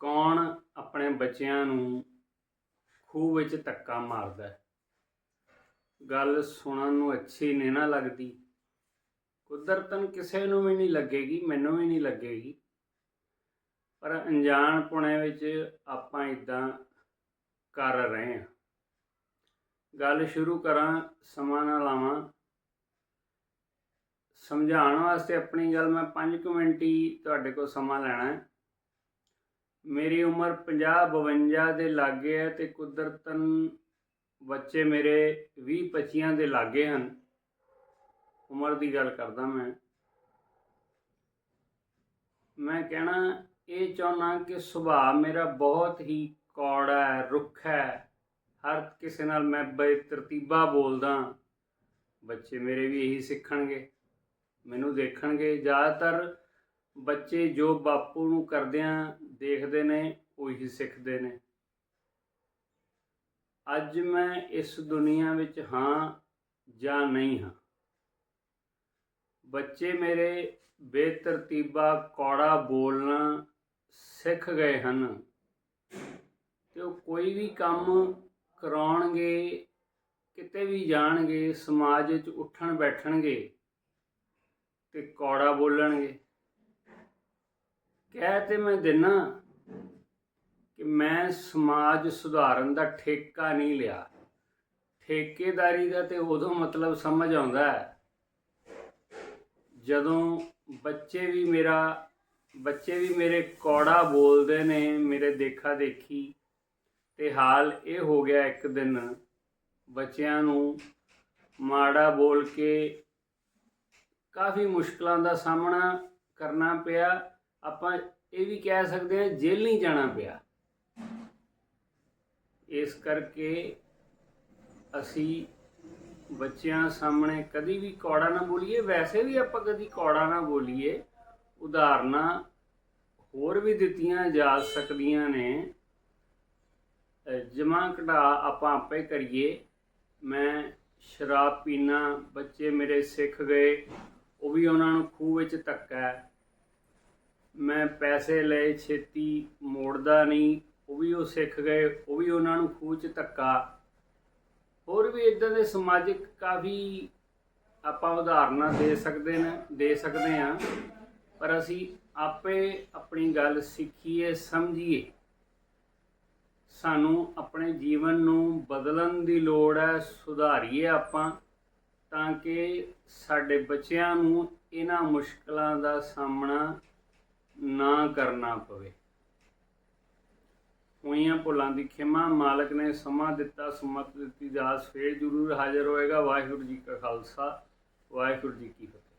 ਕੌਣ ਆਪਣੇ ਬੱਚਿਆਂ ਨੂੰ ਖੂਹ ਵਿੱਚ ਧੱਕਾ ਮਾਰਦਾ ਹੈ? ਗੱਲ ਸੁਣਨ ਨੂੰ ਅੱਛੀ ਨਹੀਂ ਨਾ ਲੱਗਦੀ। ਕੁਦਰਤਨ ਕਿਸੇ ਨੂੰ ਵੀ ਨਹੀਂ ਲੱਗੇਗੀ, ਮੈਨੂੰ ਵੀ ਨਹੀਂ ਲੱਗੇਗੀ। ਪਰ ਅਣਜਾਣ ਪੁਣੇ ਵਿੱਚ ਆਪਾਂ ਇਦਾਂ ਕਰ ਰਹੇ ਹਾਂ। ਗੱਲ ਸ਼ੁਰੂ ਕਰਾਂ, ਸਮਾਂ ਨਾ ਲਾਵਾਂ। ਸਮਝਾਉਣ ਵਾਸਤੇ ਆਪਣੀ ਗੱਲ ਮੈਂ 5 ਮਿੰਟ ਹੀ ਤੁਹਾਡੇ ਕੋਲ ਸਮਾਂ ਲੈਣਾ ਹੈ। ਮੇਰੀ ਉਮਰ 50 52 ਦੇ ਲਾਗੇ ਹੈ ਤੇ ਕੁਦਰਤਨ ਬੱਚੇ ਮੇਰੇ 20 25 ਦੇ ਲਾਗੇ ਹਨ। ਉਮਰ ਦੀ ਗੱਲ ਕਰਦਾ ਮੈਂ। ਮੈਂ ਕਹਿਣਾ ਇਹ ਚਾਹੁੰਦਾ ਕਿ ਸੁਭਾਅ ਮੇਰਾ ਬਹੁਤ ਹੀ ਕੌੜਾ ਹੈ, ਰੁੱਖ ਹੈ। ਹਰ ਕਿਸੇ ਨਾਲ ਮੈਂ ਬੇਤਰਤੀਬਾ ਬੋਲਦਾ ਬੱਚੇ ਮੇਰੇ ਵੀ ਇਹੀ ਸਿੱਖਣਗੇ, ਮੈਨੂੰ ਦੇਖਣਗੇ। ਜ਼ਿਆਦਾਤਰ ਬੱਚੇ ਜੋ ਬਾਪੂ ਨੂੰ ਕਰਦਿਆਂ ਦੇਖਦੇ ਨੇ, ਉਹੀ ਸਿੱਖਦੇ ਨੇ। ਅੱਜ ਮੈਂ ਇਸ ਦੁਨੀਆ ਵਿੱਚ ਹਾਂ ਜਾਂ ਨਹੀਂ ਹਾਂ। ਬੱਚੇ ਮੇਰੇ ਬੇਤਰਤੀਬਾ ਕੌੜਾ ਬੋਲਣਾ ਸਿੱਖ ਗਏ ਹਨ ਤੇ ਉਹ ਕੋਈ ਵੀ ਕੰਮ ਕਰਾਉਣਗੇ, ਕਿਤੇ ਵੀ ਜਾਣਗੇ, ਸਮਾਜ ਵਿੱਚ ਉੱਠਣ ਬੈਠਣਗੇ ਤੇ ਕੌੜਾ ਬੋਲਣਗੇ। ਕਹਿ ਤੇ ਮੈਂ ਦਿੰਨਾ ਕਿ ਮੈਂ ਸਮਾਜ ਸੁਧਾਰਨ ਦਾ ਠੇਕਾ ਨਹੀਂ ਲਿਆ। ਠੇਕੇਦਾਰੀ ਦਾ ਤੇ ਉਦੋਂ ਮਤਲਬ ਸਮਝ ਆਉਂਦਾ ਹੈ ਜਦੋਂ ਬੱਚੇ ਵੀ ਮੇਰਾ, ਬੱਚੇ ਵੀ ਮੇਰੇ ਕੌੜਾ ਬੋਲਦੇ ਨੇ, ਮੇਰੇ ਦੇਖਾ ਦੇਖੀ ਤੇ ਹਾਲ ਇਹ ਹੋ ਗਿਆ ਇੱਕ ਦਿਨ ਬੱਚਿਆਂ ਨੂੰ ਮਾੜਾ ਬੋਲ ਕੇ ਕਾਫੀ ਮੁਸ਼ਕਲਾਂ ਦਾ ਸਾਹਮਣਾ ਕਰਨਾ ਪਿਆ। ਆਪਾਂ ਇਹ ਵੀ ਕਹਿ ਸਕਦੇ ਹਾਂ, ਜੇਲ੍ਹ ਨਹੀਂ ਜਾਣਾ ਪਿਆ। ਇਸ ਕਰਕੇ ਅਸੀਂ ਬੱਚਿਆਂ ਸਾਹਮਣੇ ਕਦੀ ਵੀ ਕੌੜਾ ਨਾ ਬੋਲੀਏ, ਵੈਸੇ ਵੀ ਆਪਾਂ ਕਦੀ ਕੌੜਾ ਨਾ ਬੋਲੀਏ, ਉਦਾਹਰਨਾਂ ਹੋਰ ਵੀ ਦਿੱਤੀਆਂ ਜਾ ਸਕਦੀਆਂ ਨੇ। ਜਮਾ ਘਟਾ ਆਪਾਂ ਆਪੇ ਕਰੀਏ। ਮੈਂ ਸ਼ਰਾਬ ਪੀਣਾ ਬੱਚੇ ਮੇਰੇ ਸਿੱਖ ਗਏ, ਉਹ ਵੀ ਉਹਨਾਂ ਨੂੰ ਖੂਹ ਵਿੱਚ ਧੱਕਾ ਮੈਂ ਪੈਸੇ ਲਏ, ਛੇਤੀ ਮੋੜਦਾ ਨਹੀਂ। ਉਹ ਵੀ ਉਹ ਸਿੱਖ ਗਏ, ਉਹ ਵੀ ਉਹਨਾਂ ਨੂੰ ਖੂਹ 'ਚ ਧੱਕਾ। ਹੋਰ ਵੀ ਇਦਾਂ ਦੇ ਸਮਾਜਿਕ ਕਾਫੀ ਆਪਾਂ ਉਦਾਹਰਨਾਂ ਦੇ ਸਕਦੇ ਨੇ, ਦੇ ਸਕਦੇ ਹਾਂ। ਪਰ ਅਸੀਂ ਆਪੇ ਆਪਣੀ ਗੱਲ ਸਿੱਖੀਏ, ਸਮਝੀਏ। ਸਾਨੂੰ ਆਪਣੇ ਜੀਵਨ ਨੂੰ ਬਦਲਣ ਦੀ ਲੋੜ ਹੈ, ਸੁਧਾਰੀਏ ਆਪਾਂ ਤਾਂ ਕਿ ਸਾਡੇ ਬੱਚਿਆਂ ਨੂੰ ਇਹਨਾਂ ਮੁਸ਼ਕਲਾਂ ਦਾ ਸਾਹਮਣਾ ਨਾ ਕਰਨਾ ਪਵੇ। ਹੋਈਆਂ ਭੁੱਲਾਂ ਦੀ ਖਿਮਾ ਮਾਲਕ ਨੇ ਸਮਾਂ ਦਿੱਤਾ, ਸੁਮਤ ਦਿੱਤੀ ਦਾਸ ਫੇਰ ਜ਼ਰੂਰ ਹਾਜ਼ਰ ਹੋਏਗਾ। ਵਾਹਿਗੁਰੂ ਜੀ ਕਾ ਖਾਲਸਾ, ਵਾਹਿਗੁਰੂ ਜੀ ਕੀ ਫਤਿਹ।